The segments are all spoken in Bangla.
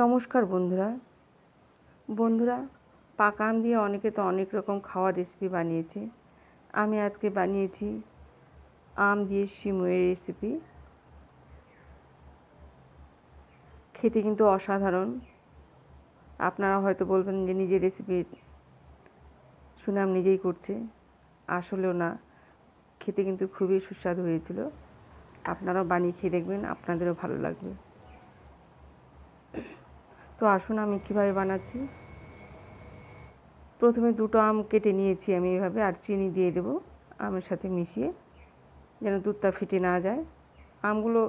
নমস্কার বন্ধুরা। বন্ধুরা পাকা আম দিয়ে অনেকে তো অনেক রকম খাওয়ার রেসিপি বানিয়েছে। আমি আজকে বানিয়েছি আম দিয়ে সিমুয়ের রেসিপি খেতে কিন্তু অসাধারণ। আপনারা হয়তো বলবেন যে নিজের রেসিপি সুনাম নিজেই করছে। আসলেও না, খেতে কিন্তু খুবই সুস্বাদু হয়েছিল। আপনারাও বানিয়ে খেয়ে দেখবেন, আপনাদেরও ভালো লাগবে। তো আসুন, আমি কীভাবে বানাচ্ছি? প্রথমে দুটো আম কেটে নিয়েছি আমি এভাবে, আর চিনি দিয়ে দেব আমের সাথে মিশিয়ে, যেন দুধটা ফেটে না যায়। আমগুলো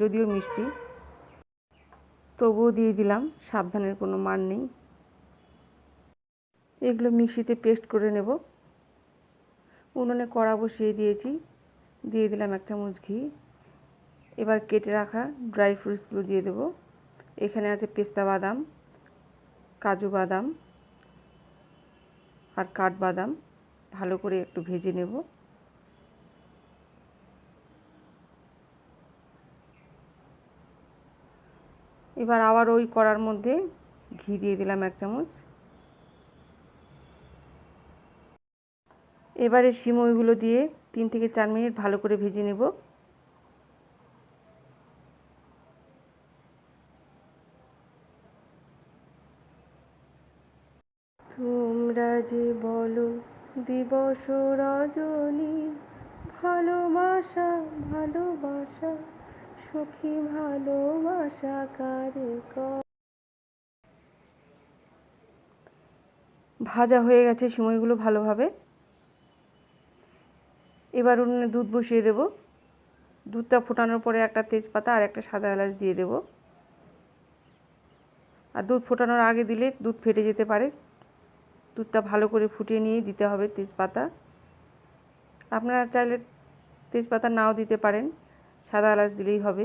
যদিও মিষ্টি, তবুও দিয়ে দিলাম, সাবধানের কোনো মান নেই। এগুলো মিক্সিতে পেস্ট করে নেব। উনুনে কড়া বসিয়ে দিয়েছি, দিয়ে দিলাম এক চামচ ঘি এবার কেটে রাখা ড্রাই ফ্রুটসগুলো দিয়ে দেবো। এখানে আছে পেস্তা বাদাম, কাজু বাদাম আর কাঠবাদাম ভালো করে একটু ভেজে নেব। এবার আবার ওই কড়ার মধ্যে ঘি দিয়ে দিলাম এক চামচ। এবারে সিমইগুলো দিয়ে তিন থেকে চার মিনিট ভালো করে ভেজে নেব। যে বলো, দিবস রজনী, ভালোবাসা ভালোবাসা, সখী ভালোবাসা কারে? ভাজা হয়ে গেছে সময়গুলো ভালোভাবে। এবার উনুনে দুধ বসিয়ে দেব। দুধটা ফোটানোর পরে একটা তেজপাতা আর একটা সাদা এলাচ দিয়ে দেব। আর দুধ ফোটানোর আগে দিলে দুধ ফেটে যেতে পারে। দুধটা ভালো করে ফুটিয়ে নিয়ে দিতে হবে তেজপাতা। আপনারা চাইলে তেজপাতা নাও দিতে পারেন, সাদা এলাচ দিলেই হবে।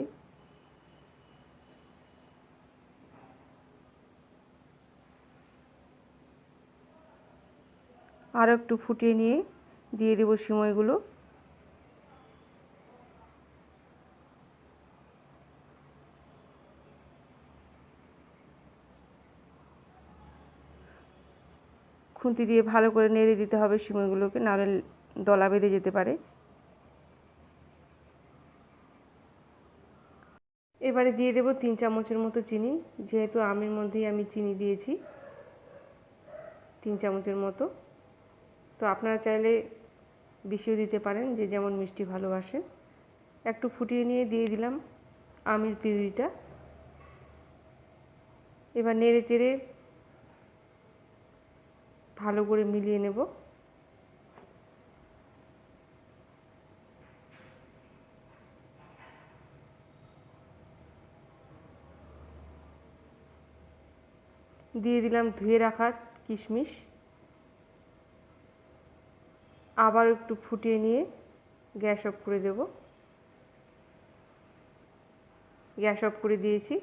আরও একটু ফুটিয়ে নিয়ে দিয়ে দেবো সিমইগুলো। খুন্তি দিয়ে ভালো করে নেড়ে দিতে হবে সিমইগুলোকে নাহলে দলা বেঁধে যেতে পারে। এবারে দিয়ে দেব তিন চামচের মতো চিনি, যেহেতু আমের মধ্যেই আমি চিনি দিয়েছি, তিন চামচের মতো। তো আপনারা চাইলে বেশিও দিতে পারেন, যে যেমন মিষ্টি ভালোবাসেন একটু ফুটিয়ে নিয়ে দিয়ে দিলাম আমের পিউরিটা। এবার নেড়ে চেড়ে ভালো করে মিলিয়ে নেব। দিয়ে দিলাম ধুয়ে রাখা কিশমিশ। আবার একটু ফুটিয়ে নিয়ে গ্যাস অফ করে দেব। গ্যাস অফ করে দিয়েছি।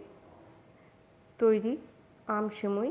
তৈরি আম সেমই